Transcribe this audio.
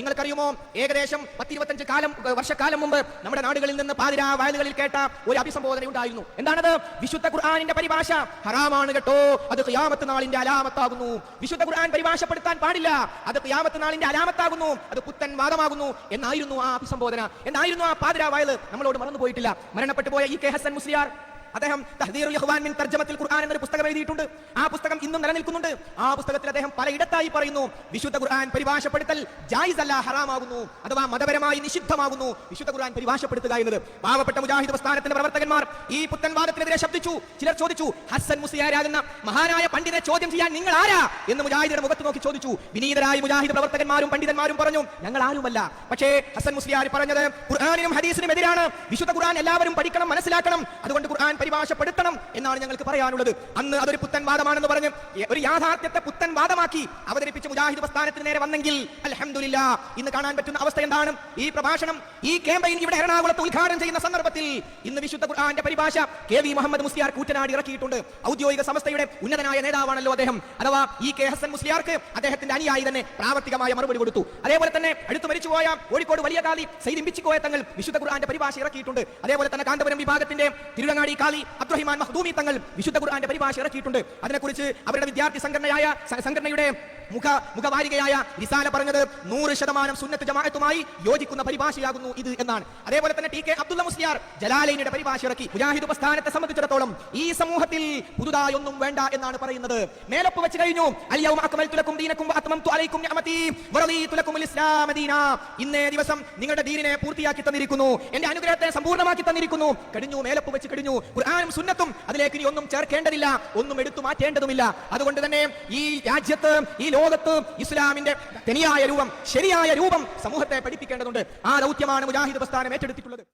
നിങ്ങൾക്കറിയുമോ? ഏകദേശം പത്തിരുപത്തഞ്ച് കാലം വർഷക്കാലം മുമ്പ് നമ്മുടെ നാടുകളിൽ നിന്ന് പാതിരാ വയലുകളിൽ കേട്ട ഒരു അഭിസംബോധന ഉണ്ടായിരുന്നു എന്താണത്? വിശുദ്ധ ഖുർആാനിന്റെ പരിഭാഷ. ഹറാമാണ് കേട്ടോ. അത് ഖിയാമത്ത് നാളിന്റെ അലാമത്താകുന്നു. വിശുദ്ധ ഖുർആൻ പരിഭാഷപ്പെടുത്താൻ പാടില്ല. അത് ഖിയാമത്ത് നാളിന്റെ അലാമത്താകുന്നു. അത് പുത്തൻ വാദമാകുന്നു എന്നായിരുന്നു ആ അഭിസംബോധന. എന്നായിരുന്നു ആ പാതിരാ വയൽ നമ്മളോട് മറന്നു പോയിട്ടില്ല മരണപ്പെട്ടു പോയ ഇ കെ ഹസൻ മുസ്ലിയാർ. അദ്ദേഹം തഹ്ദീറുൽ ഇഖ്വാൻ മിൻ തർജമത്തിൽ ഖുർആൻ എന്നൊരു പുസ്തകം എഴുതിയിട്ടുണ്ട്. ആ പുസ്തകം ഇന്നും നിലനിൽക്കുന്നുണ്ട്. ആ പുസ്തകത്തിൽ അദ്ദേഹം പലയിടത്തായി പറയുന്നു വിശുദ്ധ ഖുർആൻ പരിഭാഷപ്പെടുത്തൽ ജായിസ് അല്ല ഹറാമാകുന്നു അഥവാ മതപരമായി നിഷിദ്ധമാകുന്നു വിശുദ്ധ ഖുർആൻ പരിഭാഷപ്പെടുത്തുക എന്നത്. പാവപ്പെട്ട മുജാഹിദ് പ്രസ്ഥാനത്തിന്റെ പ്രവർത്തകന്മാർ ഈ പുത്തൻ വാദത്തിനെതിരെ ശബ്ദിച്ചു. ചിലർ ചോദിച്ചു ഹസൻ മുസിയാരാകുന്ന മഹാനായ പണ്ഡിതനെ ചോദ്യം ചെയ്യാൻ നിങ്ങൾ ആരാ? എന്ന് മുജാഹിദിന്റെ മുഖത്ത് നോക്കി ചോദിച്ചു. വിനീതരായ മുജാഹിദ് പ്രവർത്തകന്മാരും പണ്ഡിതന്മാരും പറഞ്ഞു ഞങ്ങൾ ആരുമല്ല. പക്ഷേ ഹസൻ മുസ്ലിയാർ പറഞ്ഞത് ഖുർആാനിനും ഹദീസിനും എതിരാണ്. വിശുദ്ധ ഖുർആൻ എല്ലാവരും പഠിക്കണം മനസ്സിലാക്കണം. അതുകൊണ്ട് ഖുർആൻ പരിഭാഷപ്പെടുത്തണം എന്നാണ് ഞങ്ങൾക്ക് പറയാനുള്ളത്. അന്ന് അതൊരു പുത്തൻ വാദമാണെന്ന് പറഞ്ഞ് ഒരു യാഥാർത്ഥ്യത്തെ പുത്തൻ വാദമാക്കി അവതരിപ്പിച്ച മുജാഹിദ് പ്രസ്ഥാനത്തിന് നേരെ വന്നെങ്കിൽ അലഹമില്ല ഇന്ന് കാണാൻ പറ്റുന്ന അവസ്ഥ എന്താണ്? ഈ പ്രഭാഷണം ഈ ക്യാമ്പയിൻ ഇവിടെ എറണാകുളത്ത് ഉദ്ഘാടനം ചെയ്യുന്ന സന്ദർഭത്തിൽ ഇന്ന് വിശുദ്ധ ഖുർആന്റെ പരിഭാഷ കെ വി മുഹമ്മദ് മുസ്ലിയാർ കൂറ്റനാടി ഇറക്കിയിട്ടുണ്ട്. ഔദ്യോഗിക സംസ്ഥയുടെ ഉന്നതനായ നേതാവാണല്ലോ അദ്ദേഹം. അഥവാ ഈ കെ ഹസൻ മുസ്ലിയാർക്ക് അദ്ദേഹത്തിന്റെ അനിയായി തന്നെ പ്രാവർത്തികമായ മറുപടി കൊടുത്തു. അതേപോലെ തന്നെ അടുത്ത് മരിച്ചുപോയ കോഴിക്കോട് വലിയ കാലി സൈദിം ബിച്ചിക്കോയ തങ്ങൾ വിശുദ്ധ ഖുർആന്റെ പരിഭാഷ ഇറക്കിയിട്ടുണ്ട്. അതേപോലെ തന്നെ കാന്തപുരം വിഭാഗത്തിന്റെ തിരുവങ്ങാടി കാലി അബ്ദുറഹിമാൻ മഹദൂമി തങ്ങൾ വിശുദ്ധ ഖുർആന്റെ പരിഭാഷ ഇറക്കിയിട്ടുണ്ട്. അതിനെക്കുറിച്ച് അവരുടെ വിദ്യാർത്ഥി സംഘടനയായ സംഘടനയുടെ മുഖ മുഖവാരികയായ നിസാല പറഞ്ഞത് നൂറ് ശതമാനം സുന്നത്ത് ജമാഅത്തുമായി യോജിക്കുന്ന പരിഭാഷയാകുന്നു ഇത് എന്നാണ്. അതേപോലെ തന്നെ ടി കെ അബ്ദുള്ള മുസ്ലിയാർ ജലാലൈനിയുടെ പരിഭാഷ ഇറക്കി. മുജാഹിദ് ഉപസ്ഥാനത്തെ സംബന്ധിച്ചിടത്തോളം ഈ സമൂഹത്തിൽ പുതുതായി ഒന്നും വേണ്ട എന്നാണ് പറയുന്നത്. മേലപ്പ് വെച്ച് കഴിഞ്ഞു. ഇന്നേ ദിവസം നിങ്ങളുടെ ദീനിനെ പൂർത്തിയാക്കി തന്നിരിക്കുന്നു. എന്റെ അനുഗ്രഹത്തെ സമ്പൂർണമാക്കി തന്നിരിക്കുന്നു. കഴിഞ്ഞു മേലപ്പ് വെച്ച് കഴിഞ്ഞു. ഖുർആനും സുന്നത്തും അതിലേക്ക് ഇനി ഒന്നും ചേർക്കേണ്ടതില്ല. ഒന്നും എടുത്തു മാറ്റേണ്ടതുമില്ല. അതുകൊണ്ട് തന്നെ ഈ രാജ്യത്ത് ഈ ലോകത്ത് ഇസ്ലാമിന്റെ തനിയായ രൂപം ശരിയായ രൂപം സമൂഹത്തെ പഠിപ്പിക്കേണ്ടതുണ്ട്. ആ ദൗത്യമാണ് മുജാഹിദ് പ്രസ്ഥാനം ഏറ്റെടുത്തിട്ടുള്ളത്.